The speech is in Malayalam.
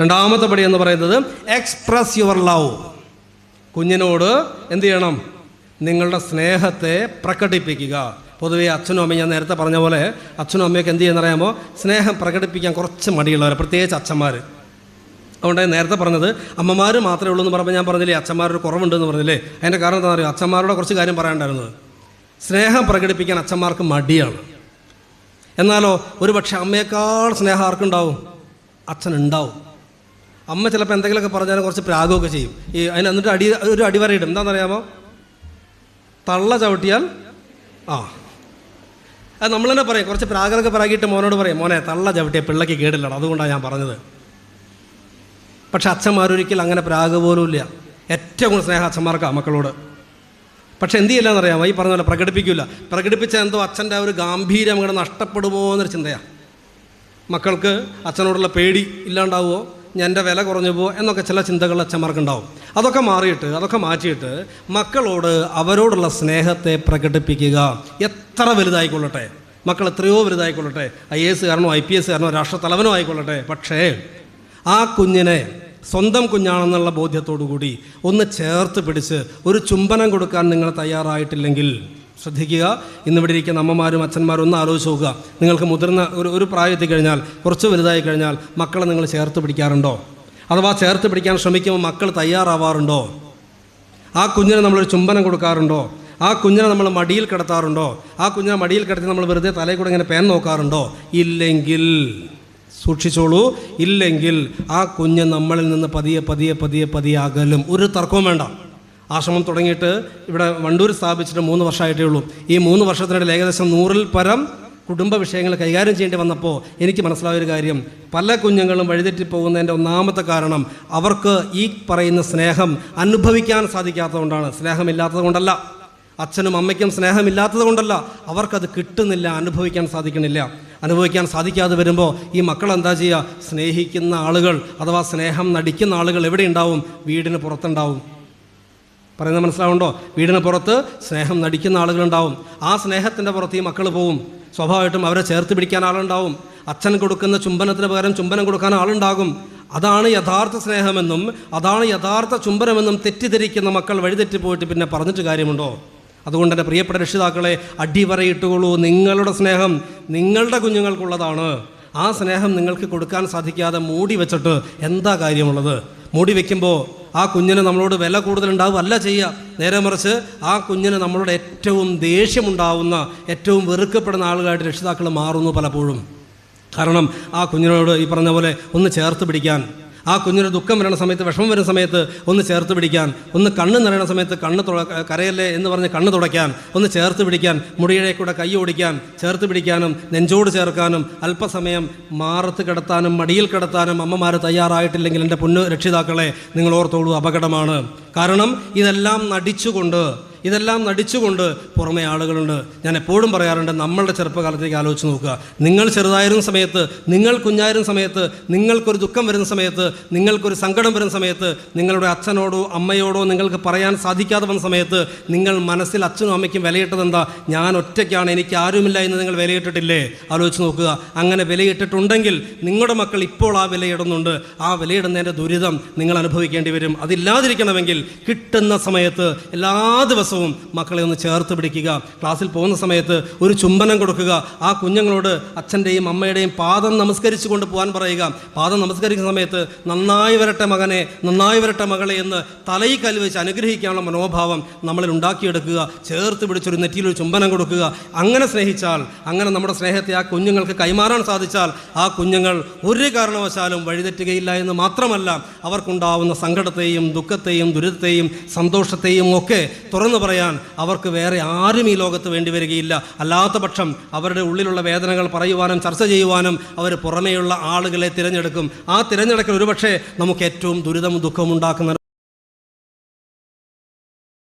രണ്ടാമത്തെ പടി എന്ന് പറയുന്നത് എക്സ്പ്രസ് യുവർ ലവ് കുഞ്ഞിനോട് എന്ത് ചെയ്യണം? നിങ്ങളുടെ സ്നേഹത്തെ പ്രകടിപ്പിക്കുക. പൊതുവേ അച്ഛനും അമ്മയും ഞാൻ നേരത്തെ പറഞ്ഞ പോലെ അച്ഛനും അമ്മയൊക്കെ എന്ത് ചെയ്യുന്നറിയാമോ സ്നേഹം പ്രകടിപ്പിക്കാൻ കുറച്ച് മടിയുള്ളവർ പ്രത്യേകിച്ച് അച്ഛന്മാർ അതുകൊണ്ട് നേരത്തെ പറഞ്ഞത് അമ്മമാർ മാത്രമേ ഉള്ളൂ എന്ന് പറയുമ്പോൾ ഞാൻ പറഞ്ഞില്ലേ അച്ഛന്മാരൊരു കുറവുണ്ടെന്ന് പറഞ്ഞില്ലേ? അതിന്റെ കാരണം എന്താ പറയുക അച്ഛന്മാരോട് കുറച്ച് കാര്യം പറയാനുണ്ടായിരുന്നത്. സ്നേഹം പ്രകടിപ്പിക്കാൻ അച്ഛന്മാർക്ക് മടിയാണ്. എന്നാലോ ഒരു പക്ഷേ അമ്മയേക്കാൾ സ്നേഹം ആർക്കുണ്ടാവും? അച്ഛനുണ്ടാവും. അമ്മ ചിലപ്പോൾ എന്തെങ്കിലുമൊക്കെ പറഞ്ഞാൽ കുറച്ച് പ്രാഗമൊക്കെ ചെയ്യും. ഈ അതിന് എന്നിട്ട് അടി ഒരു അടിവരയിടും എന്താണെന്നറിയാമോ? തള്ള ചവിട്ടിയാൽ ആ. അത് നമ്മൾ തന്നെ പറയും. കുറച്ച് പ്രാഗമൊക്കെ പ്രാഗിയിട്ട് മോനോട് പറയും മോനെ തള്ള ചവിട്ടിയ പിള്ളയ്ക്ക് കേടില്ലടോ. അതുകൊണ്ടാണ് ഞാൻ പറഞ്ഞത്. പക്ഷെ അച്ഛന്മാരൊരിക്കലും അങ്ങനെ പ്രാഗ് പോലും ഇല്ല. ഏറ്റവും കൂടുതൽ സ്നേഹം അച്ഛന്മാർക്കാണ് മക്കളോട്. പക്ഷെ എന്ത് ചെയ്യില്ല എന്നറിയാമോ ഈ പറഞ്ഞ പോലെ പ്രകടിപ്പിക്കില്ല പ്രകടിപ്പിച്ച എന്തോ അച്ഛന്റെ ഒരു ഗാംഭീര്യം അങ്ങോട്ട് നഷ്ടപ്പെടുമോ എന്നൊരു ചിന്തയാണ് മക്കൾക്ക് അച്ഛനോടുള്ള പേടി ഇല്ലാണ്ടാവുമോ? എന്റെ വില കുറഞ്ഞു പോകും എന്നൊക്കെ ചില ചിന്തകൾ അച്ഛന്മാർക്കുണ്ടാവും അതൊക്കെ മാറിയിട്ട് അതൊക്കെ മാറ്റിയിട്ട് മക്കളോട് അവരോടുള്ള സ്നേഹത്തെ പ്രകടിപ്പിക്കുക. എത്ര വലുതായിക്കൊള്ളട്ടെ? മക്കൾ എത്രയോ വലുതായിക്കൊള്ളട്ടെ? ഐ എ എസ് കാരണോ ഐ പി എസ് കാരണോ രാഷ്ട്രത്തലവനോ ആയിക്കൊള്ളട്ടെ? പക്ഷേ ആ കുഞ്ഞിനെ സ്വന്തം കുഞ്ഞാണെന്നുള്ള ബോധ്യത്തോടു കൂടി ഒന്ന് ചേർത്ത് പിടിച്ച് ഒരു ചുംബനം കൊടുക്കാൻ നിങ്ങൾ തയ്യാറായിട്ടില്ലെങ്കിൽ ശ്രദ്ധിക്കുക. ഇന്നിവിടെ ഇരിക്കുന്ന അമ്മമാരും അച്ഛന്മാരും ഒന്ന് ആലോചിച്ച് നോക്കുക. നിങ്ങൾക്ക് മുതിർന്ന ഒരു ഒരു പ്രായത്തിൽ കഴിഞ്ഞാൽ കുറച്ച് വലുതായി കഴിഞ്ഞാൽ മക്കളെ നിങ്ങൾ ചേർത്ത് പിടിക്കാറുണ്ടോ? അഥവാ ചേർത്ത് പിടിക്കാൻ ശ്രമിക്കുമ്പോൾ മക്കൾ തയ്യാറാവാറുണ്ടോ? ആ കുഞ്ഞിന് നമ്മളൊരു ചുംബനം കൊടുക്കാറുണ്ടോ? ആ കുഞ്ഞിനെ നമ്മൾ മടിയിൽ കിടത്താറുണ്ടോ? ആ കുഞ്ഞിനെ മടിയിൽ കിടത്തി നമ്മൾ വെറുതെ തലയിൽ കൂടെ ഇങ്ങനെ പേൻ നോക്കാറുണ്ടോ? ഇല്ലെങ്കിൽ. സൂക്ഷിച്ചോളൂ. ഇല്ലെങ്കിൽ ആ കുഞ്ഞ് നമ്മളിൽ നിന്ന് പതിയെ പതിയെ പതിയെ പതിയെ അകലും. ഒരു തർക്കവും വേണ്ട. ആശ്രമം തുടങ്ങിയിട്ട് ഇവിടെ വണ്ടൂർ സ്ഥാപിച്ചിട്ട് മൂന്ന് വർഷമായിട്ടേ ഉള്ളൂ. ഈ മൂന്ന് വർഷത്തിനിടയിൽ ഏകദേശം നൂറിൽ പരം കുടുംബ വിഷയങ്ങൾ കൈകാര്യം ചെയ്യേണ്ടി വന്നപ്പോൾ എനിക്ക് മനസ്സിലായ ഒരു കാര്യം. പല കുഞ്ഞുങ്ങളും വഴിതെറ്റി പോകുന്നതിന്റെ ഒന്നാമത്തെ കാരണം അവർക്ക് ഈ പറയുന്ന സ്നേഹം അനുഭവിക്കാൻ സാധിക്കാത്തതുകൊണ്ടാണ്. സ്നേഹമില്ലാത്തത് കൊണ്ടല്ല അച്ഛനും അമ്മയ്ക്കും സ്നേഹമില്ലാത്തത് കൊണ്ടല്ല അവർക്കത് കിട്ടുന്നില്ല അനുഭവിക്കാൻ സാധിക്കണില്ല അനുഭവിക്കാൻ സാധിക്കാതെ വരുമ്പോൾ ഈ മക്കൾ എന്താ ചെയ്യുക? സ്നേഹിക്കുന്ന ആളുകൾ അഥവാ സ്നേഹം നടിക്കുന്ന ആളുകൾ എവിടെ ഉണ്ടാവും? വീടിന് പുറത്തുണ്ടാവും. പറയുന്നത് മനസ്സിലാവുണ്ടോ? വീടിന് പുറത്ത് സ്നേഹം നടിക്കുന്ന ആളുകളുണ്ടാവും. ആ സ്നേഹത്തിന്റെ പുറത്ത് ഈ മക്കൾ പോവും. സ്വാഭാവികമായിട്ടും അവരെ ചേർത്ത് പിടിക്കാൻ ആളുണ്ടാവും. അച്ഛൻ കൊടുക്കുന്ന ചുംബനത്തിന് പകരം ചുംബനം കൊടുക്കാൻ ആളുണ്ടാകും. അതാണ് യഥാർത്ഥ സ്നേഹമെന്നും അതാണ് യഥാർത്ഥ ചുംബനമെന്നും തെറ്റിദ്ധരിക്കുന്ന മക്കൾ വഴിതെറ്റി പോയിട്ട് പിന്നെ പറഞ്ഞിട്ട് കാര്യമുണ്ടോ? അതുകൊണ്ട് എന്റെ പ്രിയപ്പെട്ട രക്ഷിതാക്കളെ അടിവരയിട്ടുകൊള്ളൂ. നിങ്ങളുടെ സ്നേഹം നിങ്ങളുടെ കുഞ്ഞുങ്ങൾക്കുള്ളതാണ്. ആ സ്നേഹം നിങ്ങൾക്ക് കൊടുക്കാൻ സാധിക്കാതെ മൂടി വെച്ചിട്ട് എന്താ കാര്യമുള്ളത്? മൂടി വെക്കുമ്പോൾ ആ കുഞ്ഞിന് നമ്മളോട് വില കൂടുതലുണ്ടാവും അല്ല ചെയ്യുക. നേരെ മറിച്ച് ആ കുഞ്ഞിന് നമ്മളോട് ഏറ്റവും ദേഷ്യമുണ്ടാവുന്ന ഏറ്റവും വെറുക്കപ്പെടുന്ന ആളുകളായിട്ട് രക്ഷിതാക്കൾ മാറുന്നു പലപ്പോഴും. കാരണം ആ കുഞ്ഞിനോട് ഈ പറഞ്ഞ പോലെ ഒന്ന് ചേർത്ത് പിടിക്കാൻ. ആ കുഞ്ഞിന് ദുഃഖം വരുന്ന സമയത്ത് വിഷമം വരുന്ന സമയത്ത് ഒന്ന് ചേർത്ത് പിടിക്കാൻ ഒന്ന് കണ്ണ് നിറയണ സമയത്ത് കണ്ണ് കരയല്ലേ എന്ന് പറഞ്ഞ് കണ്ണ് തുടയ്ക്കാൻ ഒന്ന് ചേർത്ത് പിടിക്കാൻ മുടിയിലെ കൂടെ കൈ ഓടിക്കാൻ ചേർത്ത് പിടിക്കാനും നെഞ്ചോട് ചേർക്കാനും അല്പസമയം മാറത്ത് കിടത്താനും മടിയിൽ കിടത്താനും അമ്മമാർ തയ്യാറായിട്ടില്ലെങ്കിൽ എന്റെ പൊന്നു രക്ഷിതാക്കളെ നിങ്ങൾ ഓർത്തോളൂ അപകടമാണ്. കാരണം ഇതെല്ലാം നടിച്ചുകൊണ്ട് ഇതെല്ലാം നടിച്ചുകൊണ്ട് പുറമെ ആളുകളുണ്ട്. ഞാൻ എപ്പോഴും പറയാറുണ്ട് നമ്മളുടെ ചെറുപ്പകാലത്തേക്ക് ആലോചിച്ച് നോക്കുക. നിങ്ങൾ ചെറുതായിരുന്ന സമയത്ത് നിങ്ങൾ കുഞ്ഞായിരുന്ന സമയത്ത് നിങ്ങൾക്കൊരു ദുഃഖം വരുന്ന സമയത്ത് നിങ്ങൾക്കൊരു സങ്കടം വരുന്ന സമയത്ത് നിങ്ങളുടെ അച്ഛനോടോ അമ്മയോടോ നിങ്ങൾക്ക് പറയാൻ സാധിക്കാതെ വന്ന സമയത്ത് നിങ്ങൾ മനസ്സിൽ അച്ഛനും അമ്മയ്ക്കും വിലയിട്ടത് എന്താ? ഞാൻ ഒറ്റയ്ക്കാണ് എനിക്ക് ആരുമില്ല എന്ന് നിങ്ങൾ വിലയിട്ടിട്ടില്ലേ? ആലോചിച്ച് നോക്കുക. അങ്ങനെ വിലയിട്ടിട്ടുണ്ടെങ്കിൽ നിങ്ങളുടെ മക്കൾ ഇപ്പോൾ ആ വിലയിടുന്നുണ്ട്. ആ വിലയിടുന്നതിന്റെ ദുരിതം നിങ്ങൾ അനുഭവിക്കേണ്ടി വരും. അതില്ലാതിരിക്കണമെങ്കിൽ കിട്ടുന്ന സമയത്ത് എല്ലാ ദിവസവും മക്കളെ ഒന്ന് ചേർത്ത് പിടിക്കുക. ക്ലാസ്സിൽ പോകുന്ന സമയത്ത് ഒരു ചുംബനം കൊടുക്കുക. ആ കുഞ്ഞുങ്ങളോട് അച്ഛന്റെയും അമ്മയുടെയും പാദം നമസ്കരിച്ചു കൊണ്ട് പോകാൻ പറയുക. പാദം നമസ്കരിക്കുന്ന സമയത്ത് നന്നായി വരട്ടെ മകനെ നന്നായി വരട്ടെ മകളെ എന്ന് തലയിൽ കൽവെച്ച് വെച്ച് അനുഗ്രഹിക്കാനുള്ള മനോഭാവം നമ്മളിൽ ഉണ്ടാക്കിയെടുക്കുക. ചേർത്ത് പിടിച്ചൊരു നെറ്റിയിലൊരു ചുംബനം കൊടുക്കുക. അങ്ങനെ സ്നേഹിച്ചാൽ അങ്ങനെ നമ്മുടെ സ്നേഹത്തെ ആ കുഞ്ഞുങ്ങൾക്ക് കൈമാറാൻ സാധിച്ചാൽ ആ കുഞ്ഞുങ്ങൾ ഒരു കാരണവശാലും വഴിതെറ്റുകയില്ല എന്ന് മാത്രമല്ല അവർക്കുണ്ടാവുന്ന സങ്കടത്തെയും ദുഃഖത്തെയും ദുരിതത്തെയും സന്തോഷത്തെയും ഒക്കെ തുറന്നു പറയാൻ അവർക്ക് വേറെ ആരും ഈ ലോകത്ത് വേണ്ടി വരികയില്ല. അല്ലാത്ത പക്ഷം അവരുടെ ഉള്ളിലുള്ള വേദനകൾ പറയുവാനും ചർച്ച ചെയ്യുവാനും അവർ പുറമേയുള്ള ആളുകളെ തിരഞ്ഞെടുക്കും. ആ തിരഞ്ഞെടുക്കൽ ഒരുപക്ഷെ നമുക്ക് ഏറ്റവും ദുരിതവും ദുഃഖവും ഉണ്ടാക്കുന്ന